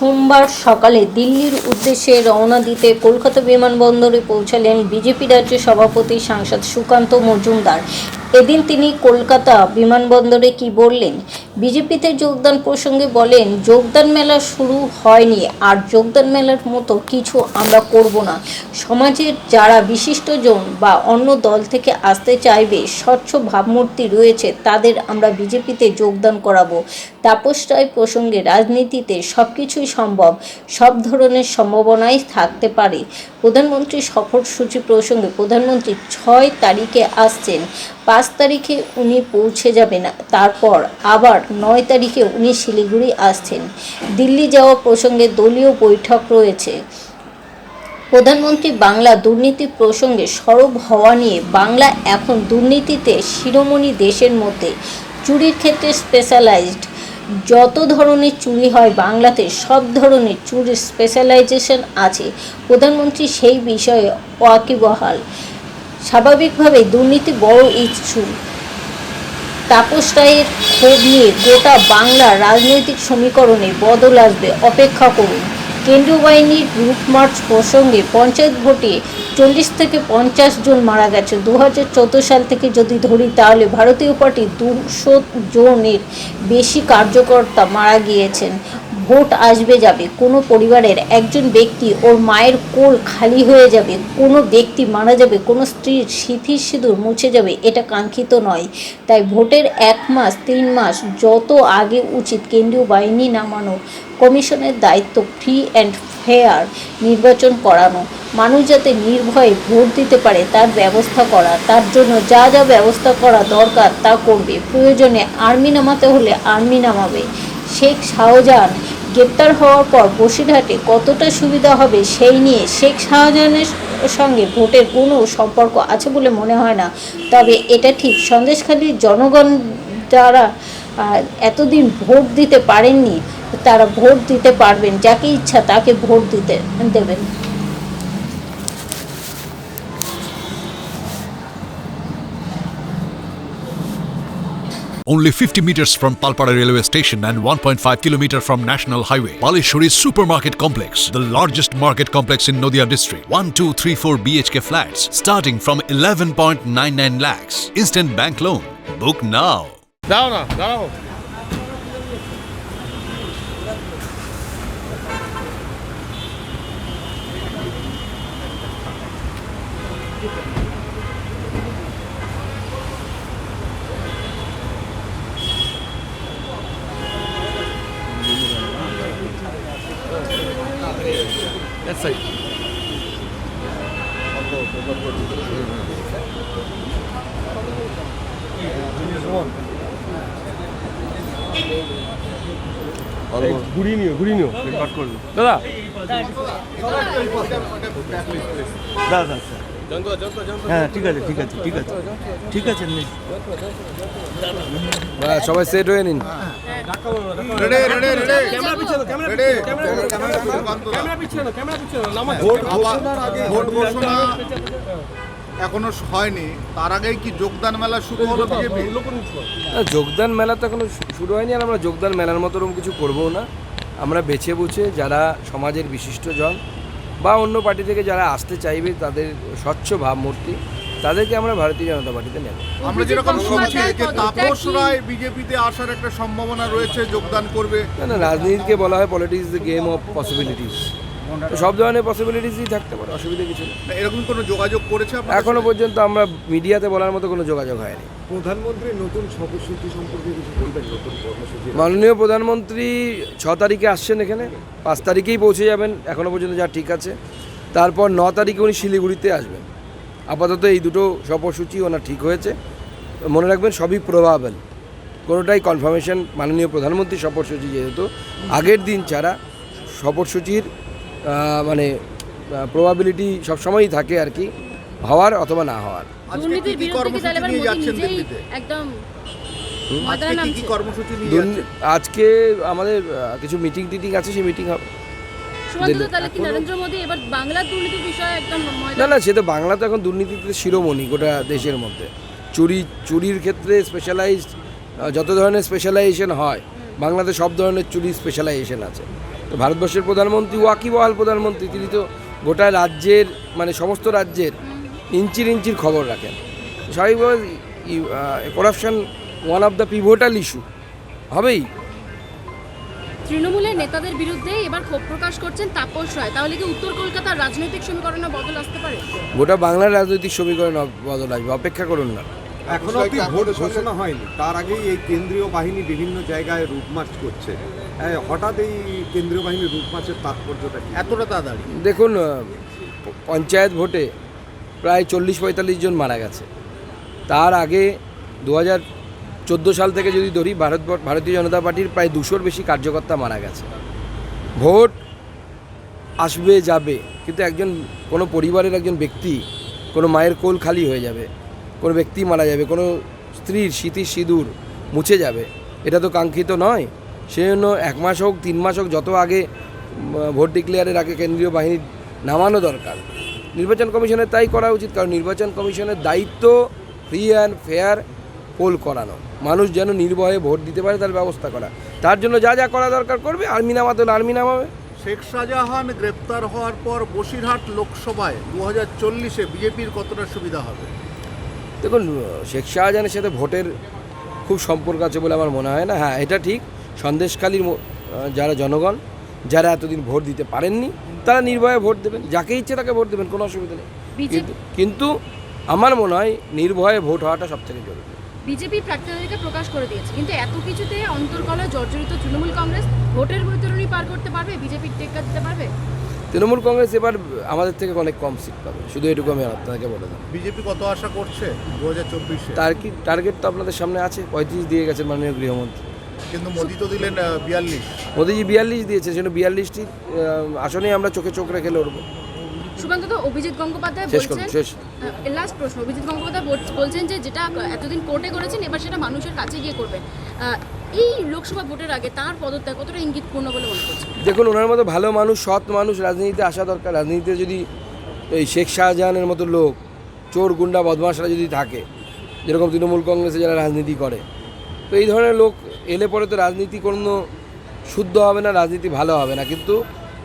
সোমবার সকালে দিল্লির উদ্দেশ্যে রওনা দিতে কলকাতা বিমানবন্দরে পৌঁছালেন বিজেপি রাজ্য সভাপতি সাংসদ সুকান্ত মজুমদার। এদিন তিনি কলকাতা বিমানবন্দরে কি বললেন? বিজেপিতে যোগদান প্রসঙ্গে বলেন, যোগদান মেলা শুরু হয়নি, আর যোগদান মেলার মতো কিছু আমরা করব না। সমাজের যারা বিশিষ্টজন বা অন্য দল থেকে আসতে চাইবে, স্বচ্ছ ভাবমূর্তি রয়েছে, তাদের আমরা বিজেপিতে যোগদান করাবো। তাপস রায় প্রসঙ্গে, রাজনীতিতে সব কিছুই সম্ভব, সব ধরনের সম্ভাবনাই থাকতে পারে। প্রধানমন্ত্রী সফরসূচি প্রসঙ্গে, প্রধানমন্ত্রী ছয় তারিখে আসছেন। পাঁচ তারিখে উনি পৌঁছে যাবেন। তারপর আবার নয় তারিখে উনি শিলিগুড়ি আসছেন। দিল্লি যাওয়া প্রসঙ্গে দলীয় বৈঠক রয়েছে। প্রধানমন্ত্রী বাংলা দুর্নীতি প্রসঙ্গে সরব হওয়া নিয়ে বাংলা এখন দুর্নীতিতে শিরোমণি দেশের মধ্যে। চুরির ক্ষেত্রে স্পেশালাইজড যত ধরনের চুরি হয় বাংলাতে, সব ধরনের চুরির স্পেশালাইজেশন আছে। প্রধানমন্ত্রী সেই বিষয়ে ওয়াকিবহাল স্বাভাবিকভাবে দুর্নীতি বড় ইস্যু তাপস রায়ের ক্ষোভ নিয়ে গোটা বাংলার রাজনৈতিক সমীকরণে বদল আসবে অপেক্ষা করুন। কেন্দ্রীয় বাহিনীর রুট মার্চ প্রসঙ্গে পঞ্চায়েত ভোটে চল্লিশ থেকে পঞ্চাশ জন মারা গেছে। দু হাজার চোদ্দ সাল থেকে যদি ধরি তাহলে ভারতীয় পার্টি দুশো জনের বেশি কার্যকর্তা মারা গিয়েছেন। ভোট আসবে যাবে, কোনো পরিবারের একজন ব্যক্তি ওর মায়ের কোল খালি হয়ে যাবে, কোনো ব্যক্তি মারা যাবে, কোনো স্ত্রীর সিথির সিঁদুর মুছে যাবে, এটা কাঙ্ক্ষিত নয়। তাই ভোটের এক মাস, তিন মাস, যত আগে উচিত কেন্দ্রীয় বাহিনী নামানো, কমিশনের দায়িত্ব ফ্রি অ্যান্ড ফেয়ার নির্বাচন করানো, মানুষ যাতে নির্ভয়ে ভোট দিতে পারে তার ব্যবস্থা করা, তার জন্য যা যা ব্যবস্থা করা দরকার তা করবে। প্রয়োজনে আর্মি নামাতে হলে আর্মি নামাবে। শেখ শাহজাহান গ্রেপ্তার হওয়ার পর বসিরহাটে কতটা সুবিধা হবে সেই নিয়ে শেখ শাহজাহানের সঙ্গে ভোটের কোনো সম্পর্ক আছে বলে মনে হয় না। তবে এটা ঠিক সন্দেশখালীর জনগণ যারা এতদিন ভোট দিতে পারেননি, তারা ভোট দিতে পারবেন, যাকে ইচ্ছা তাকে ভোট দিতে দেবেন। only 50 meters from Palpara railway station and 1.5 kilometer from National Highway. Palishuri Supermarket Complex, the largest market complex in Nodia district. One, two, three, four BHK flats starting from 11.99 lakhs. Instant bank loan. Book now. Down, down. দাঁড়াও That side. এই ঘুরিয়ে নিও ঘুরিয়ে নিও কাট করবে দাদা দাদা হ্যাঁ ঠিক আছে ঠিক আছে ঠিক আছে ঠিক আছে। সবাই সেট হয়ে নিন রেডি রেডি রেডি ক্যামেরা পিছনে ক্যামেরা রেডি ক্যামেরা পিছনে ক্যামেরা পিছনে নামা ভোট ভোট ঘোষণা এখনও হয়নি তার আগেই কি যোগদান মেলা শুরু হলো না, যোগদান মেলা তো এখনও শুরু হয়নি আর আমরা যোগদান মেলার মতো কিছু করব না আমরা বেছে বুঝে যারা সমাজের বিশিষ্টজন বা অন্য পার্টি থেকে যারা আসতে চাইবে তাদের স্বচ্ছ ভাবমূর্তি তাদেরকে আমরা ভারতীয় জনতা পার্টিতে নেব। আমরা যেরকম শুনছি যে তাপস রায় বিজেপিতে আসার একটা সম্ভাবনা রয়েছে যোগদান করবে। না না রাজনীতিকে বলা হয় politics the game of possibilities তো সব ধরনের পসিবিলিটিসই থাকতে পারে অসুবিধা কিছু নেই। এরকম কোনো যোগাযোগ করেছে এখনও পর্যন্ত আমরা মিডিয়াতে বলার মতো কোনো যোগাযোগ হয়নি। প্রধানমন্ত্রী নতুন সফরসূচি সম্পর্কে কিছু বলবেন নতুন কর্মসূচি? মাননীয় প্রধানমন্ত্রী ছ তারিখে আসছেন এখানে পাঁচ তারিখেই পৌঁছে যাবেন এখনও পর্যন্ত যা ঠিক আছে। তারপর ন তারিখে উনি শিলিগুড়িতে আসবেন। আপাতত এই দুটো সফরসূচি ওনার ঠিক হয়েছে। মনে রাখবেন সবই প্রবাবেল। কোনোটাই কনফার্মেশন মাননীয় প্রধানমন্ত্রী সফরসূচি যেহেতু আগের দিন ছাড়া সফরসূচির মানে প্রবাবিলিটি সবসময়ই থাকে আর কি হওয়ার অথবা না হওয়ার। আজকে আমাদের কিছু মিটিং টিটিং আছে সেই মিটিং হবে। সুমন্ত দিল্লি- তাহলে কি নরেন্দ্র মোদী এবার বাংলার দুর্নীতির বিষয়ে একদম না না সে তো বাংলা তো এখন দুর্নীতিতে শিরোমণি গোটা দেশের মধ্যে। চুরি চুরির ক্ষেত্রে স্পেশালাইজড যত ধরনের স্পেশালাইজেশন হয় বাংলাতে সব ধরনের চুরি স্পেশালাইজেশন আছে। তো ভারতবর্ষের প্রধানমন্ত্রী ওয়াকিবহাল প্রধানমন্ত্রী তিনি তো গোটা রাজ্যের মানে সমস্ত রাজ্যের ইঞ্চির ইঞ্চির খবর রাখেন। স্বাভাবিকভাবে corruption one of the pivotal issue হবেই। তৃণমূলের নেতাদের বিরুদ্ধে এবার ক্ষোভ প্রকাশ করছেন তাপস রায়। তাহলে কি উত্তর কলকাতার রাজনৈতিক সমীকরণে বদল আসতে পারে? গোটা বাংলার রাজনৈতিক সমীকরণ বদল আসবে অপেক্ষা করুন না। এখনও ভোট ঘোষণা হয়নি। তার আগেই এই কেন্দ্রীয় বাহিনী বিভিন্ন জায়গায় রুট মার্চ করছে। হঠাৎ এই কেন্দ্রীয় বাহিনীর রুট মার্চের তাৎপর্যটা এতটা তাড়াতাড়ি? দেখুন পঞ্চায়েত ভোটে প্রায় চল্লিশ পঁয়তাল্লিশ জন মারা গেছে। তার আগে দু হাজার চোদ্দ সাল থেকে যদি ধরি ভারত ভারতীয় জনতা পার্টির প্রায় দুশোর বেশি কার্যকর্তা মারা গেছে। ভোট আসবে যাবে কিন্তু একজন কোনো পরিবারের একজন ব্যক্তি কোনো মায়ের কোল খালি হয়ে যাবে কোনো ব্যক্তি মারা যাবে কোনো স্ত্রীর স্মৃতির সিঁদুর মুছে যাবে এটা তো কাঙ্ক্ষিত নয়। সেই জন্য এক মাস হোক তিন মাস হোক যত আগে ভোট ডিক্লেয়ারের আগে কেন্দ্রীয় বাহিনী নামানো দরকার। নির্বাচন কমিশনের তাই করা উচিত কারণ নির্বাচন কমিশনের দায়িত্ব ফ্রি অ্যান্ড ফেয়ার পোল করানো। মানুষ যেন নির্ভয়ে ভোট দিতে পারে তার ব্যবস্থা করা। তার জন্য যা যা করা দরকার করবে আর্মি নামাতে হলে আর্মি নামাবে। শেখ শাহজাহান গ্রেপ্তার হওয়ার পর বসিরহাট লোকসভায় দু হাজার চল্লিশে বিজেপির কতটা সুবিধা হবে? দেখুন শেখ শাহজাহানের সাথে ভোটের খুব সম্পর্ক আছে বলে আমার মনে হয় না। হ্যাঁ এটা ঠিক। আহ, যারা জনগণ যারা এতদিন ভোট দিতে পারেননি তারা নির্ভয়ে ভোট দেবেন। যাকে ইচ্ছে তাকে ভোট দেবেন কোনো অসুবিধা নেই। বিজেপি কিন্তু আমার মনে হয় নির্ভয়ে ভোট হওয়াটা সব থেকে জরুরি। বিজেপি প্রার্থীদেরকে প্রকাশ করে দিয়েছে কিন্তু এত কিছুতে অন্তর্কলয় জর্জরিত তৃণমূল কংগ্রেস ভোটের বৈতরণী পার করতে পারবে? বিজেপির টেক্কা দিতে পারবে? তৃণমূল কংগ্রেস এবার আমাদের থেকে অনেক কম সিট পাবে। শুধু এটুকু আমি আপনাকে বলে দেবো। বিজেপি কত আশা করছে? দু হাজার চব্বিশে। টার্গেট টার্গেট তো আপনাদের সামনে আছে পঁয়ত্রিশ দিয়ে গেছেন মাননীয় গৃহমন্ত্রী। কিন্তু মোদি তো দিলেন বিয়াল্লিশ। মোদিজি বিয়াল্লিশ দিয়েছে সেজন্য বিয়াল্লিশটি আসনে আমরা চোখে চোখ রেখে লড়বো। তো অভিজিৎ গঙ্গোপাধ্যায় বলছেন শেষ। লাস্ট প্রশ্ন অভিজিৎ গঙ্গোপাধ্যায় বল- বলছেন যে যেটা এতদিন কোর্টে করেছেন এবার সেটা মানুষের কাছে গিয়ে করবেন। এই লোকসভা ভোটের আগে তার পদত্যাগ কতটা ইঙ্গিতপূর্ণ বলে মনে করছেন? দেখুন ওনার মতো ভালো মানুষ সৎ মানুষ রাজনীতিতে আসা দরকার। রাজনীতিতে যদি এই শেখ শাহজাহানের মতো লোক চোর গুন্ডা বদমাশরা যদি থাকে যেরকম তৃণমূল কংগ্রেসে যারা রাজনীতি করে তো এই ধরনের লোক এলে পরে তো রাজনীতি কোনো শুদ্ধ হবে না, রাজনীতি ভালো হবে না। কিন্তু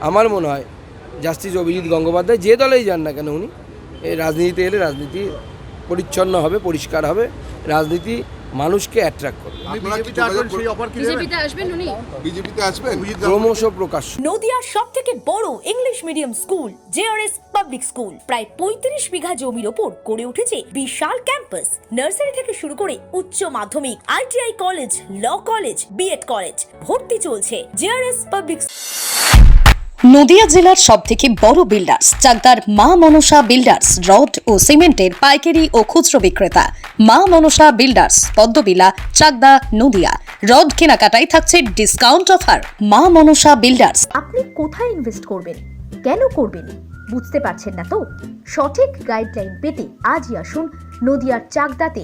আমার মনে হয় জাস্টিস অভিজিৎ গঙ্গোপাধ্যায় যে দলেই যান না কেন উনি, এই রাজনীতিতে এলে রাজনীতি পরিচ্ছন্ন হবে, পরিষ্কার হবে। রাজনীতি মানুষকে অ্যাট্রাক্ট করবে। আপনি বিজেপিতে আসবেন সেই অফার কি দেবেন? বিজেপিতে আসবেন উনি। বিজেপিতে আসবেন? ক্রমশ প্রকাশ নদিয়ার সব থেকে বড় English medium school J R S public school প্রায় পঁয়ত্রিশ বিঘা জমির ওপর গড়ে উঠেছে বিশাল ক্যাম্পাস নার্সারি থেকে শুরু করে উচ্চ মাধ্যমিক I T I college law college B Ed college ভর্তি চলছে জেআরএস পাবলিক নদিয়া জেলার সব থেকে বড় বিল্ডার্স চাকদার মা মনসা বিল্ডার্স রড ও সিমেন্টের পাইকারি ও খুচরো বিক্রেতা। মা মনসা বিল্ডার্স পদ্মবিলা, চাকদা, নদিয়া। রড কেনাকাটায় থাকছে ডিসকাউন্ট অফার মা মনসা বিল্ডার্স আপনি কোথায় ইনভেস্ট করবেন? কেন করবেন? বুঝতে পারছেন না তো? সঠিক গাইডলাইন পেতে আজই আসুন নদিয়ার চাকদাতে।